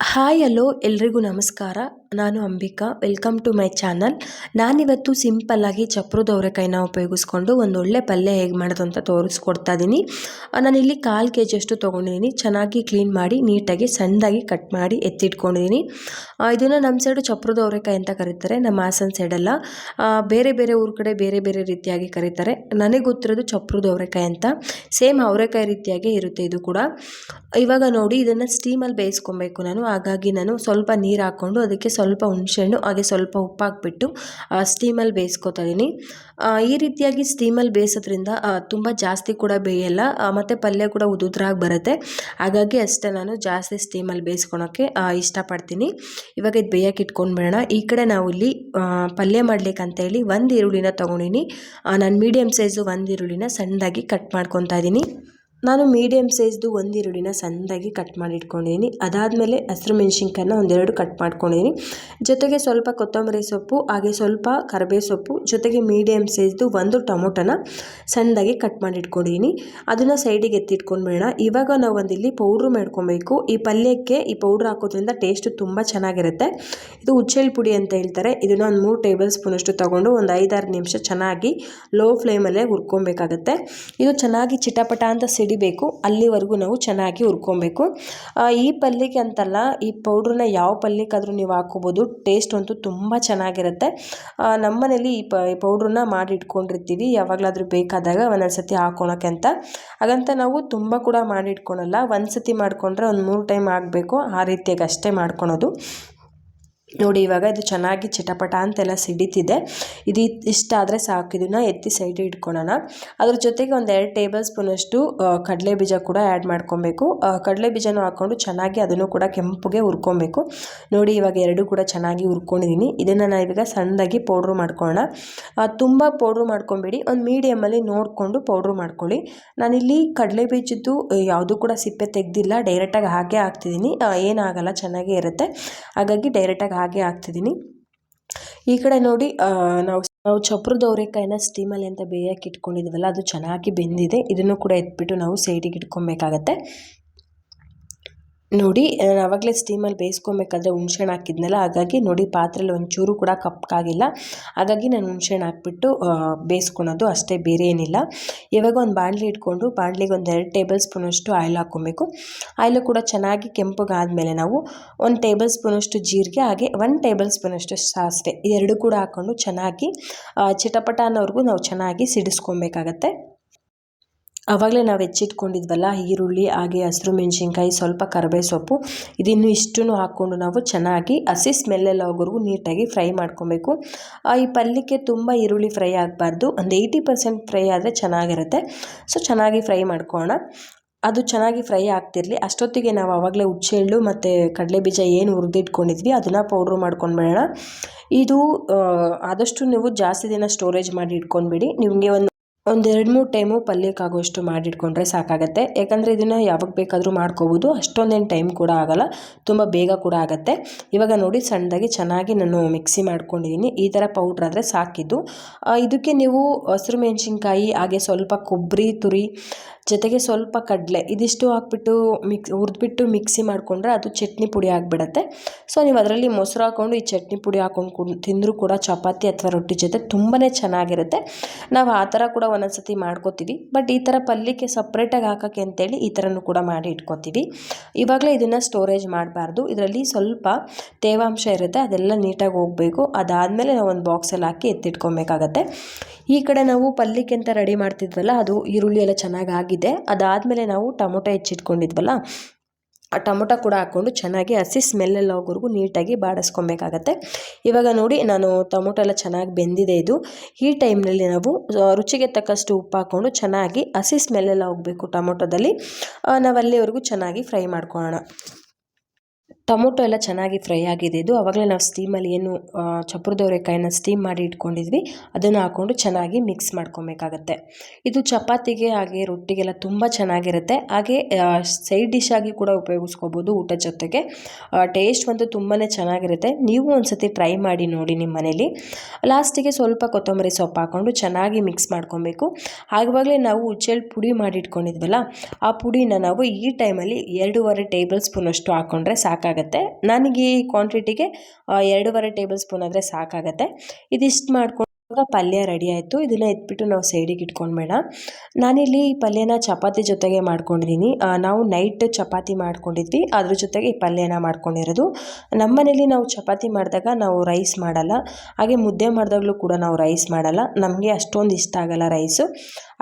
Hi hello ಎಲ್ರಿಗೂ ನಮಸ್ಕಾರ. ನಾನು Ambika, welcome to my channel. ನಾನಿವತ್ತು ಸಿಂಪಲ್ಲಾಗಿ ಚಪ್ರದ ಅವರೆಕಾಯಿನ ಉಪಯೋಗಿಸ್ಕೊಂಡು ಒಂದು ಒಳ್ಳೆ ಪಲ್ಯ ಹೇಗೆ ಮಾಡೋದು ಅಂತ ತೋರಿಸ್ಕೊಡ್ತಾ ಇದ್ದೀನಿ ನಾನಿಲ್ಲಿ ಕಾಲು ಕೆ ಜಿಯಷ್ಟು ತೊಗೊಂಡಿದ್ದೀನಿ ಚೆನ್ನಾಗಿ ಕ್ಲೀನ್ ಮಾಡಿ, ನೀಟಾಗಿ, ಸಣ್ಣದಾಗಿ ಕಟ್ ಮಾಡಿ ಎತ್ತಿಟ್ಕೊಂಡಿದ್ದೀನಿ ಇದನ್ನು ನಮ್ಮ ಸೈಡು ಚಪ್ರದ ಅವರೆಕಾಯಿ ಅಂತ ಕರೀತಾರೆ, ನಮ್ಮ ಹಾಸನ ಸೈಡೆಲ್ಲ ಬೇರೆ ಬೇರೆ ಊರ ಕಡೆ ಬೇರೆ ಬೇರೆ ರೀತಿಯಾಗಿ ಕರೀತಾರೆ. ನನಗೆ ಗೊತ್ತಿರೋದು ಚಪ್ರದ ಅವರೆಕಾಯಿ ಅಂತ. ಸೇಮ್ ಅವರೆಕಾಯಿ ರೀತಿಯಾಗೇ ಇರುತ್ತೆ ಇದು ಕೂಡ. ಇವಾಗ ನೋಡಿ, ಇದನ್ನು ಸ್ಟೀಮಲ್ಲಿ ಬೇಯಿಸ್ಕೊಬೇಕು ನಾನು. ಹಾಗಾಗಿ ನಾನು ಸ್ವಲ್ಪ ನೀರು ಹಾಕ್ಕೊಂಡು ಅದಕ್ಕೆ ಸ್ವಲ್ಪ ಹುಣಸೆಹಣ್ಣು, ಹಾಗೆ ಸ್ವಲ್ಪ ಉಪ್ಪು ಹಾಕ್ಬಿಟ್ಟು ಸ್ಟೀಮಲ್ಲಿ ಬೇಯಿಸ್ಕೊತಾ ಇದ್ದೀನಿ ಈ ರೀತಿಯಾಗಿ ಸ್ಟೀಮಲ್ಲಿ ಬೇಯಿಸೋದ್ರಿಂದ ತುಂಬ ಜಾಸ್ತಿ ಕೂಡ ಬೇಯಲ್ಲ ಮತ್ತು ಪಲ್ಯ ಕೂಡ ಉದುದ್ರಾಗಿ ಬರುತ್ತೆ. ಹಾಗಾಗಿ ಅಷ್ಟೇ ನಾನು ಜಾಸ್ತಿ ಸ್ಟೀಮಲ್ಲಿ ಬೇಯಿಸ್ಕೊಳೋಕ್ಕೆ ಇಷ್ಟಪಡ್ತೀನಿ. ಇವಾಗ ಇದು ಬೇಯಕ್ಕೆ ಇಟ್ಕೊಂಡ್ಬಿಡೋಣ. ಈ ಕಡೆ ನಾವು ಇಲ್ಲಿ ಪಲ್ಯ ಮಾಡ್ಲಿಕ್ಕೆ ಅಂತೇಳಿ ಒಂದು ಈರುಳ್ಳಿನ ತೊಗೊಂಡಿನಿ. ನಾನು ಮೀಡಿಯಮ್ ಸೈಜು ಒಂದು ಈರುಳ್ಳಿನ ಸಣ್ಣದಾಗಿ ಕಟ್ ಮಾಡ್ಕೊತಾ ಇದ್ದೀನಿ ನಾನು ಮೀಡಿಯಮ್ ಸೈಜ್ದು ಒಂದು ಈರುಳ್ಳಿನ ಸಣ್ಣದಾಗಿ ಕಟ್ ಮಾಡಿ ಇಟ್ಕೊಂಡಿದ್ದೀನಿ ಅದಾದಮೇಲೆ ಹಸಿರು ಮೆಣಸಿನ್ಕಾಯನ್ನ ಒಂದೆರಡು ಕಟ್ ಮಾಡ್ಕೊಂಡಿದ್ದೀನಿ ಜೊತೆಗೆ ಸ್ವಲ್ಪ ಕೊತ್ತಂಬರಿ ಸೊಪ್ಪು, ಹಾಗೆ ಸ್ವಲ್ಪ ಕರಿಬೇವು ಸೊಪ್ಪು, ಜೊತೆಗೆ ಮೀಡಿಯಮ್ ಸೈಜ್ದು ಒಂದು ಟೊಮೊಟೊನ ಸಣ್ಣದಾಗಿ ಕಟ್ ಮಾಡಿ ಇಟ್ಕೊಂಡಿದ್ದೀನಿ ಅದನ್ನು ಸೈಡಿಗೆ ಎತ್ತಿಟ್ಕೊಂಡ್ಬಿಡೋಣ ಇವಾಗ ನಾವು ಒಂದಿಲ್ಲಿ ಪೌಡ್ರ್ ಮಾಡ್ಕೊಬೇಕು. ಈ ಪಲ್ಯಕ್ಕೆ ಈ ಪೌಡ್ರ್ ಹಾಕೋದ್ರಿಂದ ಟೇಸ್ಟು ತುಂಬ ಚೆನ್ನಾಗಿರುತ್ತೆ. ಇದು ಹುಚ್ಚೆಳ್ಳು ಪುಡಿ ಅಂತ ಹೇಳ್ತಾರೆ. ಇದನ್ನು ಒಂದು ಮೂರು ಟೇಬಲ್ ಸ್ಪೂನಷ್ಟು ತೊಗೊಂಡು ಒಂದು ಐದಾರು ನಿಮಿಷ ಚೆನ್ನಾಗಿ ಲೋ ಫ್ಲೇಮಲ್ಲೇ ಹುರ್ಕೊಬೇಕಾಗತ್ತೆ. ಇದು ಚೆನ್ನಾಗಿ ಚಿಟಪಟ ಅಂತ ಸಿಡಿಬೇಕು ಅಲ್ಲಿವರೆಗೂ ನಾವು ಚೆನ್ನಾಗಿ ಹುರ್ಕೊಬೇಕು. ಈ ಪಲ್ಯಕ್ಕೆ ಅಂತಲ್ಲ, ಈ ಪೌಡ್ರನ್ನ ಯಾವ ಪಲ್ಯಕ್ಕಾದರೂ ನೀವು ಹಾಕೋಬೋದು ಟೇಸ್ಟ್ ಅಂತೂ ತುಂಬ ಚೆನ್ನಾಗಿರುತ್ತೆ. ನಮ್ಮನೇಲಿ ಈ ಪ ಪೌಡ್ರನ್ನ ಮಾಡಿ ಇಟ್ಕೊಂಡಿರ್ತೀವಿ ಯಾವಾಗಲಾದರೂ ಬೇಕಾದಾಗ ಒಂದೊಂದು ಸತಿ ಹಾಕೊಳಕ್ಕೆ ಅಂತ. ಹಾಗಂತ ನಾವು ತುಂಬ ಕೂಡ ಮಾಡಿ ಇಟ್ಕೊಳಲ್ಲ ಒಂದು ಸತಿ ಮಾಡಿಕೊಂಡ್ರೆ ಒಂದು ಮೂರು ಟೈಮ್ ಆಗಬೇಕು ಆ ರೀತಿಯಾಗಿ ಅಷ್ಟೇ ಮಾಡ್ಕೊಳೋದು. ನೋಡಿ, ಇವಾಗ ಇದು ಚೆನ್ನಾಗಿ ಚಿಟಪಟ ಅಂತೆಲ್ಲ ಸಿಡಿತಿದೆ. ಇದು ಇಷ್ಟ ಆದರೆ ಸಾಕು. ಇದನ್ನು ಎತ್ತಿ ಸೈಡ್ ಇಟ್ಕೊಳ್ಳೋಣ ಅದ್ರ ಜೊತೆಗೆ ಒಂದು ಎರಡು ಟೇಬಲ್ ಸ್ಪೂನಷ್ಟು ಕಡಲೆ ಬೀಜ ಕೂಡ ಆ್ಯಡ್ ಮಾಡ್ಕೊಬೇಕು. ಕಡಲೆ ಬೀಜನೂ ಹಾಕ್ಕೊಂಡು ಚೆನ್ನಾಗಿ ಅದನ್ನು ಕೂಡ ಕೆಂಪುಗೆ ಹುರ್ಕೊಬೇಕು. ನೋಡಿ, ಇವಾಗ ಎರಡು ಕೂಡ ಚೆನ್ನಾಗಿ ಹುರ್ಕೊಂಡಿದ್ದೀನಿ ಇದನ್ನು ನಾನು ಇವಾಗ ಸಣ್ಣದಾಗಿ ಪೌಡ್ರು ಮಾಡ್ಕೊಳ್ಳೋಣ ತುಂಬ ಪೌಡ್ರು ಮಾಡ್ಕೊಬೇಡಿ. ಒಂದು ಮೀಡಿಯಮಲ್ಲಿ ನೋಡಿಕೊಂಡು ಪೌಡ್ರು ಮಾಡ್ಕೊಳ್ಳಿ. ನಾನಿಲ್ಲಿ ಕಡಲೆ ಬೀಜದ್ದು ಯಾವುದು ಕೂಡ ಸಿಪ್ಪೆ ತೆಗೆದಿಲ್ಲ. ಡೈರೆಕ್ಟಾಗಿ ಹಾಗೆ ಹಾಕ್ತಿದ್ದೀನಿ ಏನಾಗಲ್ಲ ಚೆನ್ನಾಗೇ ಇರುತ್ತೆ. ಹಾಗಾಗಿ ಡೈರೆಕ್ಟಾಗಿ ಹಾಗೆ ಹಾಕ್ತಿದ್ದೀನಿ. ಈ ಕಡೆ ನೋಡಿ ನಾವು ನಾವು ಚಪ್ರದ ಅವರೆಕಾಯಿನ ಸ್ಟೀಮಲ್ಲಿ ಅಂತ ಬೇಯಕ್ಕೆ ಇಟ್ಕೊಂಡಿದ್ದೀವಲ್ಲ ಅದು ಚೆನ್ನಾಗಿ ಬೆಂದಿದೆ. ಇದನ್ನು ಕೂಡ ಎತ್ಬಿಟ್ಟು ನಾವು ಸೈಡಿಗೆ ಇಟ್ಕೊಬೇಕಾಗತ್ತೆ. ನೋಡಿ ನಾನು ಆವಾಗಲೇ ಸ್ಟೀಮಲ್ಲಿ ಬೇಯಿಸ್ಕೊಬೇಕಾದ್ರೆ ಹುಣ್ಸೆಹಣ್ಣು ಹಾಕಿದ್ನಲ್ಲ, ಹಾಗಾಗಿ ನೋಡಿ ಪಾತ್ರೆಲಿ ಒಂಚೂರು ಕೂಡ ಕಪ್ಪಾಗಿಲ್ಲ ಹಾಗಾಗಿ ನಾನು ಹುಣ್ಸೆಹಣ್ಣು ಹಾಕ್ಬಿಟ್ಟು ಬೇಯಿಸ್ಕೊಳೋದು ಅಷ್ಟೇ, ಬೇರೆ ಏನಿಲ್ಲ. ಇವಾಗ ಒಂದು ಬಾಣಲಿ ಇಟ್ಕೊಂಡು, ಬಾಣಲಿಗೆ ಒಂದು ಎರಡು ಟೇಬಲ್ ಸ್ಪೂನಷ್ಟು ಆಯಿಲ್ ಹಾಕ್ಕೊಬೇಕು. ಆಯಿಲು ಕೂಡ ಚೆನ್ನಾಗಿ ಕೆಂಪಗಾದಮೇಲೆ ನಾವು ಒಂದು ಟೇಬಲ್ ಸ್ಪೂನಷ್ಟು ಜೀರಿಗೆ, ಹಾಗೆ ಒನ್ ಟೇಬಲ್ ಸ್ಪೂನಷ್ಟು ಸಾಸಿವೆ ಎರಡು ಕೂಡ ಹಾಕ್ಕೊಂಡು ಚೆನ್ನಾಗಿ ಚಿಟಪಟ ಅನ್ನೋವರೆಗೂ ನಾವು ಚೆನ್ನಾಗಿ ಸಿಡಿಸ್ಕೊಬೇಕಾಗತ್ತೆ. ಆವಾಗಲೇ ನಾವು ಹೆಚ್ಚಿಟ್ಕೊಂಡಿದ್ವಲ್ಲ, ಈರುಳ್ಳಿ, ಹಾಗೆ ಹಸಿರು, ಮೆಣಸಿನ್ಕಾಯಿ, ಸ್ವಲ್ಪ ಕರಿಬೇವು ಸೊಪ್ಪು. ಇದನ್ನು ಇಷ್ಟನ್ನು ಹಾಕ್ಕೊಂಡು ನಾವು ಚೆನ್ನಾಗಿ ಹಸಿ ಸ್ಮೆಲ್ಲೆಲ್ಲ ಹೋಗೋವರೆಗೂ ನೀಟಾಗಿ ಫ್ರೈ ಮಾಡ್ಕೊಬೇಕು. ಈ ಪಲ್ಯಕ್ಕೆ ತುಂಬ ಈರುಳ್ಳಿ ಫ್ರೈ ಆಗಬಾರ್ದು. ಒಂದು ಏಯ್ಟಿ ಪರ್ಸೆಂಟ್ ಫ್ರೈ ಆದರೆ ಚೆನ್ನಾಗಿರುತ್ತೆ. ಸೊ, ಚೆನ್ನಾಗಿ ಫ್ರೈ ಮಾಡ್ಕೊಳ್ಳೋಣ ಅದು ಚೆನ್ನಾಗಿ ಫ್ರೈ ಆಗ್ತಿರಲಿ. ಅಷ್ಟೊತ್ತಿಗೆ ನಾವು ಆವಾಗಲೇ ಹುಚ್ಚೆಳ್ಳು ಮತ್ತು ಕಡಲೆ ಬೀಜ ಏನು ಹುರಿದಿಟ್ಕೊಂಡಿದ್ವಿ, ಅದನ್ನು ಪೌಡ್ರು ಮಾಡ್ಕೊಂಡ್ಬಿಡೋಣ ಇದು ಆದಷ್ಟು ನೀವು ಜಾಸ್ತಿ ದಿನ ಸ್ಟೋರೇಜ್ ಮಾಡಿ ಇಟ್ಕೊಂಡ್ಬಿಡಿ. ನಿಮಗೆ ಒಂದು ಒಂದು ಎರಡು ಮೂರು ಟೈಮು ಪಲ್ಯಕ್ಕಾಗುವಷ್ಟು ಮಾಡಿಟ್ಕೊಂಡ್ರೆ ಸಾಕಾಗತ್ತೆ. ಯಾಕಂದರೆ ಇದನ್ನು ಯಾವಾಗ ಬೇಕಾದರೂ ಮಾಡ್ಕೋಬೋದು. ಅಷ್ಟೊಂದೇನು ಟೈಮ್ ಕೂಡ ಆಗೋಲ್ಲ. ತುಂಬ ಬೇಗ ಕೂಡ ಆಗುತ್ತೆ. ಇವಾಗ ನೋಡಿ ಸಣ್ಣದಾಗಿ ಚೆನ್ನಾಗಿ ನಾನು ಮಿಕ್ಸಿ ಮಾಡ್ಕೊಂಡಿದ್ದೀನಿ ಈ ಥರ ಪೌಡ್ರ್ ಆದರೆ ಸಾಕಿದ್ದು. ಇದಕ್ಕೆ ನೀವು ಹಸಿರು ಮೆಣಸಿನ್ಕಾಯಿ, ಹಾಗೆ ಸ್ವಲ್ಪ ಕೊಬ್ಬರಿ ತುರಿ ಜೊತೆಗೆ ಸ್ವಲ್ಪ ಕಡಲೆ ಇದಿಷ್ಟು ಹಾಕ್ಬಿಟ್ಟು ಮಿಕ್ಸ್ ಹುರಿದ್ಬಿಟ್ಟು ಮಿಕ್ಸಿ ಮಾಡಿಕೊಂಡ್ರೆ ಅದು ಚಟ್ನಿ ಪುಡಿ ಆಗಿಬಿಡತ್ತೆ. ಸೊ ನೀವು ಅದರಲ್ಲಿ ಮೊಸರು ಹಾಕ್ಕೊಂಡು ಈ ಚಟ್ನಿ ಪುಡಿ ಹಾಕ್ಕೊಂಡು ತಿಂದರೂ ಕೂಡ ಚಪಾತಿ ಅಥವಾ ರೊಟ್ಟಿ ಜೊತೆ ತುಂಬಾ ಚೆನ್ನಾಗಿರುತ್ತೆ. ನಾವು ಆ ಥರ ಕೂಡ ಒಂದೊಂದ್ಸತಿ ಮಾಡ್ಕೋತೀವಿ. ಬಟ್ ಈ ಥರ ಪಲ್ಯಕ್ಕೆ ಸಪ್ರೇಟಾಗಿ ಹಾಕೋಕ್ಕೆ ಅಂತೇಳಿ ಈ ಥರನೂ ಕೂಡ ಮಾಡಿ ಇಟ್ಕೋತೀವಿ. ಇವಾಗಲೇ ಇದನ್ನು ಸ್ಟೋರೇಜ್ ಮಾಡಬಾರ್ದು. ಇದರಲ್ಲಿ ಸ್ವಲ್ಪ ತೇವಾಂಶ ಇರುತ್ತೆ. ಅದೆಲ್ಲ ನೀಟಾಗಿ ಹೋಗಬೇಕು. ಅದಾದಮೇಲೆ ನಾವು ಒಂದು ಬಾಕ್ಸಲ್ಲಿ ಹಾಕಿ ಎತ್ತಿಟ್ಕೊಬೇಕಾಗತ್ತೆ. ಈ ಕಡೆ ನಾವು ಪಲ್ಯಕ್ಕೆ ಅಂತ ರೆಡಿ ಮಾಡ್ತಿದ್ವಲ್ಲ, ಅದು ಈರುಳ್ಳಿ ಎಲ್ಲ ಚೆನ್ನಾಗಿ ಅದಾದಮೇಲೆ ನಾವು ಟೊಮೊಟೊ ಹೆಚ್ಚಿಟ್ಕೊಂಡಿದ್ವಲ್ಲ, ಆ ಟೊಮೊಟೊ ಕೂಡ ಹಾಕ್ಕೊಂಡು ಚೆನ್ನಾಗಿ ಹಸಿ ಸ್ಮೆಲ್ಲೆಲ್ಲ ಹೋಗೋವರೆಗೂ ನೀಟಾಗಿ ಬಾಡಿಸ್ಕೊಬೇಕಾಗತ್ತೆ. ಇವಾಗ ನೋಡಿ, ನಾನು ಟೊಮೊಟೊ ಎಲ್ಲ ಚೆನ್ನಾಗಿ ಬೆಂದಿದೆ ಇದು. ಈ ಟೈಮ್ನಲ್ಲಿ ನಾವು ರುಚಿಗೆ ತಕ್ಕಷ್ಟು ಉಪ್ಪು ಹಾಕ್ಕೊಂಡು ಚೆನ್ನಾಗಿ ಹಸಿ ಸ್ಮೆಲ್ಲೆಲ್ಲ ಹೋಗಬೇಕು ಟೊಮೊಟೊದಲ್ಲಿ. ನಾವು ಅಲ್ಲಿವರೆಗೂ ಚೆನ್ನಾಗಿ ಫ್ರೈ ಮಾಡ್ಕೊಳ್ಳೋಣ. ಟೊಮೊಟೊ ಎಲ್ಲ ಚೆನ್ನಾಗಿ ಫ್ರೈ ಆಗಿದೆ. ಇದು ಆವಾಗಲೇ ನಾವು ಸ್ಟೀಮಲ್ಲಿ ಏನು ಚಪ್ರದವರೆಕಾಯಿನ ಸ್ಟೀಮ್ ಮಾಡಿ ಇಟ್ಕೊಂಡಿದ್ವಿ. ಅದನ್ನು ಹಾಕ್ಕೊಂಡು ಚೆನ್ನಾಗಿ ಮಿಕ್ಸ್ ಮಾಡ್ಕೊಬೇಕಾಗತ್ತೆ. ಇದು ಚಪಾತಿಗೆ ಹಾಗೆ ರೊಟ್ಟಿಗೆಲ್ಲ ತುಂಬ ಚೆನ್ನಾಗಿರುತ್ತೆ. ಹಾಗೆ ಸೈಡ್ ಡಿಶ್ ಕೂಡ ಉಪಯೋಗಿಸ್ಕೋಬೋದು ಊಟ ಜೊತೆಗೆ. ಟೇಸ್ಟ್ ಅಂತೂ ತುಂಬಾ ಚೆನ್ನಾಗಿರುತ್ತೆ. ನೀವು ಒಂದ್ಸತಿ ಟ್ರೈ ಮಾಡಿ ನೋಡಿ ನಿಮ್ಮ ಮನೇಲಿ. ಲಾಸ್ಟಿಗೆ ಸ್ವಲ್ಪ ಕೊತ್ತಂಬರಿ ಸೊಪ್ಪು ಹಾಕ್ಕೊಂಡು ಚೆನ್ನಾಗಿ ಮಿಕ್ಸ್ ಮಾಡ್ಕೊಬೇಕು. ಆವಾಗಲೇ ನಾವು ಹುಚ್ಚೆಳ್ಳು ಪುಡಿ ಮಾಡಿ ಇಟ್ಕೊಂಡಿದ್ವಲ್ಲ ಆ ಪುಡಿನ ನಾವು ಈ ಟೈಮಲ್ಲಿ ಎರಡೂವರೆ ಟೇಬಲ್ ಸ್ಪೂನಷ್ಟು ಹಾಕ್ಕೊಂಡ್ರೆ ಸಾಕಾಗುತ್ತೆ. ಬೇಕಾಗತ್ತೆ ನನಗೆ ಈ ಕ್ವಾಂಟಿಟಿಗೆ ಎರಡೂವರೆ ಟೇಬಲ್ ಸ್ಪೂನ್ ಆದರೆ ಸಾಕಾಗತ್ತೆ. ಇದಿಷ್ಟು ಮಾಡ್ಕೊಂಡು ಪಲ್ಯ ರೆಡಿ ಆಯಿತು. ಇದನ್ನು ಎತ್ಬಿಟ್ಟು ನಾವು ಸೈಡಿಗೆ ಇಟ್ಕೊಂಡ್ಬೇಡ. ನಾನಿಲ್ಲಿ ಈ ಪಲ್ಯನ ಚಪಾತಿ ಜೊತೆಗೆ ಮಾಡ್ಕೊಂಡಿದ್ದೀನಿ ನಾವು ನೈಟ್ ಚಪಾತಿ ಮಾಡ್ಕೊಂಡಿದ್ವಿ. ಅದ್ರ ಜೊತೆಗೆ ಈ ಪಲ್ಯನ ಮಾಡ್ಕೊಂಡಿರೋದು. ನಮ್ಮ ಮನೇಲಿ ನಾವು ಚಪಾತಿ ಮಾಡಿದಾಗ ನಾವು ರೈಸ್ ಮಾಡಲ್ಲ. ಹಾಗೆ ಮುದ್ದೆ ಮಾಡಿದಾಗಲೂ ಕೂಡ ನಾವು ರೈಸ್ ಮಾಡಲ್ಲ. ನಮಗೆ ಅಷ್ಟೊಂದು ಇಷ್ಟ ಆಗಲ್ಲ ರೈಸು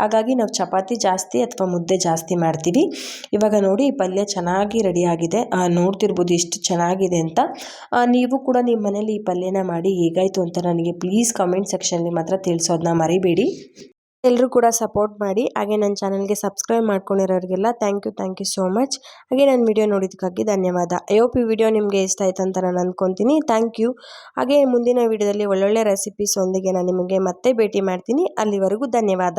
ಹಾಗಾಗಿ ನಾವು ಚಪಾತಿ ಜಾಸ್ತಿ ಅಥವಾ ಮುದ್ದೆ ಜಾಸ್ತಿ ಮಾಡ್ತೀವಿ. ಇವಾಗ ನೋಡಿ ಈ ಪಲ್ಯ ಚೆನ್ನಾಗಿ ರೆಡಿಯಾಗಿದೆ ನೋಡ್ತಿರ್ಬೋದು ಎಷ್ಟು ಚೆನ್ನಾಗಿದೆ ಅಂತ. ನೀವು ಕೂಡ ನಿಮ್ಮ ಮನೇಲಿ ಈ ಪಲ್ಯನ ಮಾಡಿ ಹೇಗಾಯಿತು ಅಂತ ನನಗೆ ಪ್ಲೀಸ್ ಕಮೆಂಟ್ ಸೆಕ್ಷನಲ್ಲಿ ಮಾತ್ರ ತಿಳಿಸೋದನ್ನ ಮರಿಬೇಡಿ. ಎಲ್ಲರೂ ಕೂಡ ಸಪೋರ್ಟ್ ಮಾಡಿ. ಹಾಗೆ ನನ್ನ ಚಾನಲ್ಗೆ subscribe ಮಾಡ್ಕೊಂಡಿರೋರಿಗೆಲ್ಲ thank you thank you so much ಹಾಗೆ ನನ್ನ ವಿಡಿಯೋ ನೋಡಿದ್ದಕ್ಕಾಗಿ ಧನ್ಯವಾದ. ಐ ಹೋಪ್ ಈ ವಿಡಿಯೋ ನಿಮಗೆ ಇಷ್ಟ ಆಯ್ತು ಅಂತ ನಾನು ಅಂದ್ಕೊತೀನಿ ಥ್ಯಾಂಕ್ ಯು ಹಾಗೆ ಮುಂದಿನ ವಿಡಿಯೋದಲ್ಲಿ ಒಳ್ಳೊಳ್ಳೆ ರೆಸಿಪೀಸ್ ಒಂದಿಗೆ ನಾನು ನಿಮಗೆ ಮತ್ತೆ ಭೇಟಿ ಮಾಡ್ತೀನಿ. ಅಲ್ಲಿವರೆಗೂ ಧನ್ಯವಾದ.